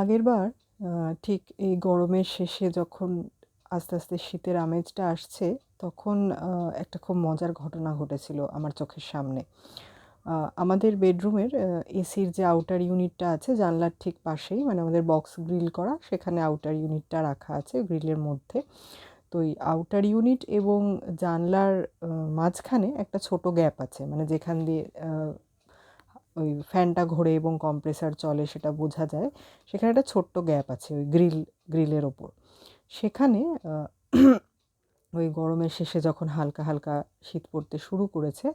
আগেরবার ঠিক এই গরমের শেষে যখন আস্তে আস্তে শীতের আমেজটা আসছে, তখন একটা খুব মজার ঘটনা ঘটেছিল আমার চোখের সামনে। আমাদের বেডরুমের এসির যে আউটার ইউনিটটা আছে, জানলার ঠিক পাশেই মানে আমাদের বক্স গ্রিল করা, সেখানে আউটার ইউনিটটা রাখা আছে গ্রিলের মধ্যে। তো ওই আউটার ইউনিট এবং জানলার মাঝখানে একটা ছোট গ্যাপ আছে মানে যেখান দিয়ে ওই ফ্যানটা ঘোরে এবং কম্প্রেসার চলে সেটা বোঝা যায়। সেখানে একটা ছোট্ট গ্যাপ আছে ওই গ্রিল গ্রিলের ওপর। সেখানে ওই গরমের শেষে যখন হালকা হালকা শীত পড়তে শুরু করেছে,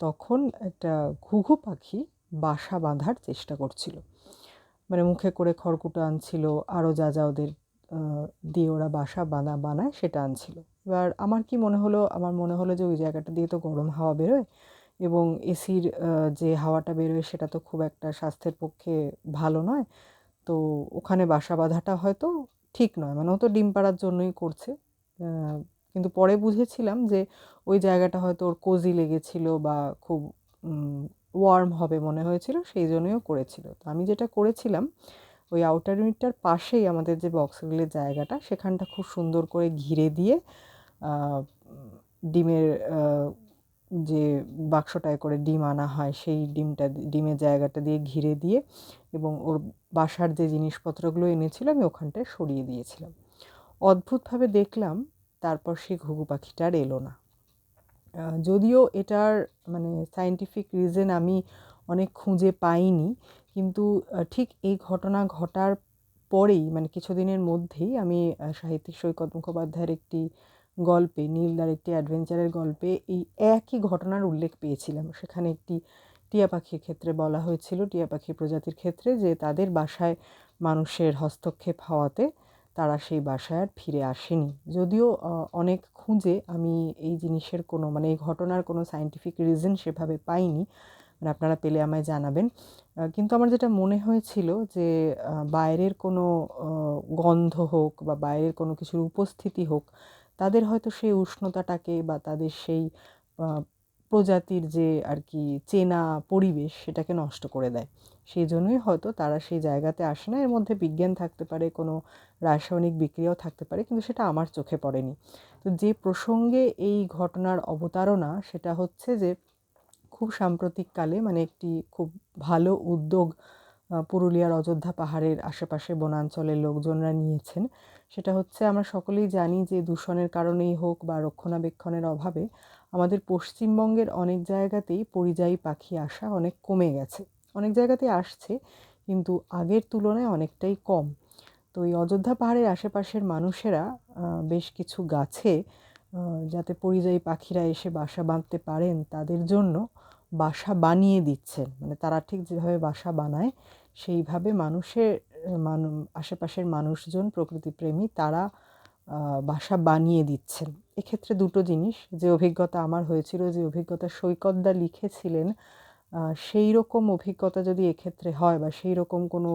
তখন একটা ঘুঘু পাখি বাসা বাঁধার চেষ্টা করছিল। মানে মুখে করে খড়কুটো আনছিল আরও যা যা ওদের দিয়ে ওরা বাসা বানা, বানায় সেটা আনছিল। এবার আমার কি মনে হলো? আমার মনে হলো যে ওই জায়গাটা দিয়ে তো গরম হাওয়া বেরোয়। এবং এসির যে হাওয়াটা বেরোয় সেটা তো খুব একটা স্বাস্থ্যের পক্ষে ভালো নয়। তো ওখানে বাসা বাঁধাটা হয়তো ঠিক নয়। মানে ও তো ডিম পাড়ার জন্যই করছে। কিন্তু পরে বুঝেছিলাম যে ওই জায়গাটা হয়তো ওর কোজি লেগেছিল বা খুব ওয়ার্ম হবে মনে হয়েছিল, সেই জন্যও করেছিল। তো আমি যেটা করেছিলাম, ওই আউটার ইউনিটটার পাশেই আমাদের যে বক্সগুলির জায়গাটা, সেখানটা খুব সুন্দর করে ঘিরে দিয়ে ডিমের যে বাক্সটায় করে ডিম আনা হয়, সেই ডিমটা ডিমের জায়গাটা দিয়ে ঘিরে দিয়ে এবং ওর বাসার যে জিনিসপত্রগুলো এনেছিল আমি ওখানটায় সরিয়ে দিয়েছিলাম। অদ্ভুতভাবে দেখলাম, তারপর সেই ঘুঘু পাখিটা আর এলো না। যদিও এটার মানে সায়েন্টিফিক রিজন আমি অনেক খুঁজে পাইনি, কিন্তু ঠিক এই ঘটনা ঘটার পরেই মানে কিছুদিনের মধ্যেই আমি সাহিত্যিক সৈকত মুখোপাধ্যায়ের একটি গল্পে নীলদার একটি অ্যাডভেঞ্চারের গল্পে এই একই ঘটনার উল্লেখ পেয়েছিলাম। সেখানে একটি টিয়া পাখির ক্ষেত্রে বলা হয়েছিল, টিয়া পাখির প্রজাতির ক্ষেত্রে যে তাদের বাসায় মানুষের হস্তক্ষেপ হওয়াতে তারা সেই বাসায় আর ফিরে আসেনি। যদিও অনেক খুঁজে আমি এই জিনিসের কোনো মানে এই ঘটনার কোনো সায়েন্টিফিক রিজন সেভাবে পাইনি। মানে আপনারা পেলে আমায় জানাবেন। কিন্তু আমার যেটা মনে হয়েছিল যে বাইরের কোনো গন্ধ হোক বা বাইরের কোনো কিছুর উপস্থিতি হোক তাদের হয়তো সেই উষ্ণতাটাকে বা তাদের সেই প্রজাতির যে আর কি চেনা পরিবেশ সেটাকে নষ্ট করে দেয়। সেই জন্যই হয়তো তারা সেই জায়গাতে আসে না। এর মধ্যে বিজ্ঞান থাকতে পারে, কোনো রাসায়নিক বিক্রিয়াও থাকতে পারে, কিন্তু সেটা আমার চোখে পড়েনি। তো যে প্রসঙ্গে এই ঘটনার অবতারণা, সেটা হচ্ছে যে খুব সাম্প্রতিককালে মানে একটি খুব ভালো উদ্যোগ পুরুলিয়ার অযোধ্যা পাহাড়ের আশেপাশে বনাঞ্চলের লোকজনরা নিয়েছেন। সেটা হচ্ছে আমরা সকলেই জানি যে দূষণের কারণেই হোক বা রক্ষণাবেক্ষণের অভাবে আমাদের পশ্চিমবঙ্গের অনেক জায়গাতেই পরিযায়ী পাখি আসা অনেক কমে গেছে। অনেক জায়গাতেই আসছে, কিন্তু আগের তুলনায় অনেকটাই কম। তো এই অযোধ্যা পাহাড়ের আশেপাশের মানুষেরা বেশ কিছু গাছে যাতে পরিযায়ী পাখিরা এসে বাসা বাঁধতে পারেন, তাদের জন্য বাসা বানিয়ে দিচ্ছেন। মানে তারা ঠিক যেভাবে বাসা বানায় সেইভাবে মানুষের, মানু, আশেপাশের মানুষজন, প্রকৃতিপ্রেমী তারা বাসা বানিয়ে দিচ্ছেন। এক্ষেত্রে দুটো জিনিস, যে অভিজ্ঞতা আমার হয়েছিল, যে অভিজ্ঞতা সৈকতদা লিখেছিলেন সেই রকম অভিজ্ঞতা যদি এক্ষেত্রে হয় বা সেই রকম কোনো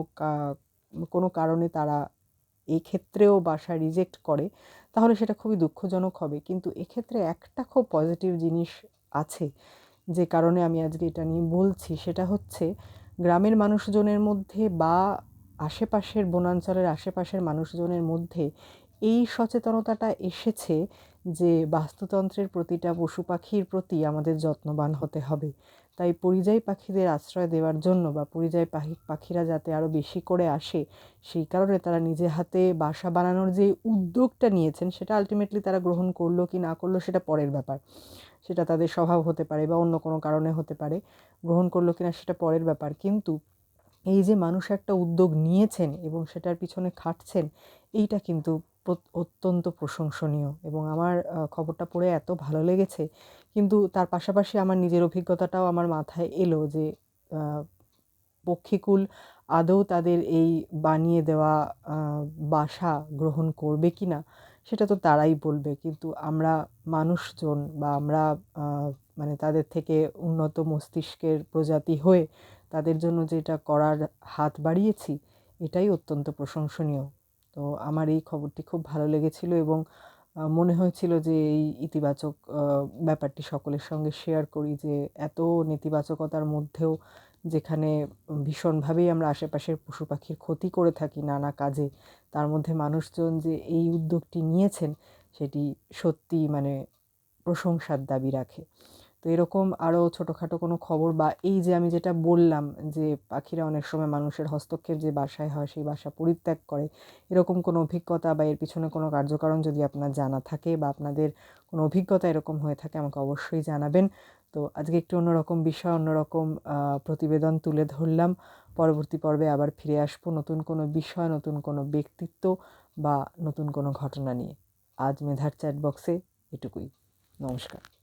কোনো কারণে তারা এক্ষেত্রেও বাসা রিজেক্ট করে, তাহলে সেটা খুবই দুঃখজনক হবে। কিন্তু এক্ষেত্রে একটা খুব পজিটিভ জিনিস আছে যে কারণে আমি আজকে এটা নিয়ে বলছি, সেটা হচ্ছে গ্রামের মানুষজনের মধ্যে বা আশেপাশের বনাঞ্চলের আশেপাশের মানুষজনের মধ্যে এই সচেতনতাটা এসেছে যে বাস্তুতন্ত্রের প্রতিটা পশু পাখির প্রতি আমাদের যত্নবান হতে হবে। তাই পরিযায়ী পাখিদের আশ্রয় দেওয়ার জন্য বা পরিযায়ী পাখি, পাখিরা যাতে আরও বেশি করে আসে, সেই কারণে তারা নিজে হাতে বাসা বানানোর যে উদ্যোগটা নিয়েছেন, সেটা আলটিমেটলি তারা গ্রহণ করল কি না করল সেটা পরের ব্যাপার। সেটা তাদের স্বভাব হতে পারে বা অন্য কোনো কারণে হতে পারে। গ্রহণ করল কি না সেটা পরের ব্যাপার। কিন্তু এই যে মানুষ একটা উদ্যোগ নিয়েছেন এবং সেটার পিছনে খাটছেন, এইটা কিন্তু অত্যন্ত প্রশংসনীয় এবং আমার খবরটা পড়ে এত ভালো লেগেছে। কিন্তু তার পাশাপাশি আমার নিজের অভিজ্ঞতাটাও আমার মাথায় এলো যে পক্ষীকুল আদৌ তাদের এই বানিয়ে দেওয়া বাসা গ্রহণ করবে কি না সেটা তো তারাই বলবে। কিন্তু আমরা মানুষজন বা আমরা মানে তাদের থেকে উন্নত মস্তিষ্কের প্রজাতি হয়ে তাদের জন্য যেটা করার হাত বাড়িয়েছি, এটাই অত্যন্ত প্রশংসনীয়। তো আমার এই খবরটি খুব ভালো লেগেছিল এবং মনে হয়েছিল যে এই ইতিবাচক ব্যাপারটি সকলের সঙ্গে শেয়ার করি যে এত নেতিবাচকতার মধ্যেও যেখানে ভীষণভাবেই আমরা আশেপাশের পশু পাখির ক্ষতি করে থাকি নানা কাজে, তার মধ্যে মানুষজন যে এই উদ্যোগটি নিয়েছেন, সেটি সত্যি মানে প্রশংসার দাবি রাখে। এরকম আরও ছোটোখাটো কোনো খবর বা এই যে আমি যেটা বললাম যে পাখিরা অনেক সময় মানুষের হস্তক্ষেপ যে বাসায় হয়, সেই বাসা পরিত্যাগ করে, এরকম কোনো অভিজ্ঞতা বা এর পিছনে কোনো কার্যকারণ যদি আপনার জানা থাকে বা আপনাদের কোনো অভিজ্ঞতা এরকম হয়ে থাকে, আমাকে অবশ্যই জানাবেন। তো আজকে একটু অন্যরকম বিষয়, অন্যরকম প্রতিবেদন তুলে ধরলাম। পরবর্তী পর্বে আবার ফিরে আসব নতুন কোনো বিষয়, নতুন কোনো ব্যক্তিত্ব বা নতুন কোনো ঘটনা নিয়ে। আজ মেধার চ্যাট বক্সে এটুকুই। নমস্কার।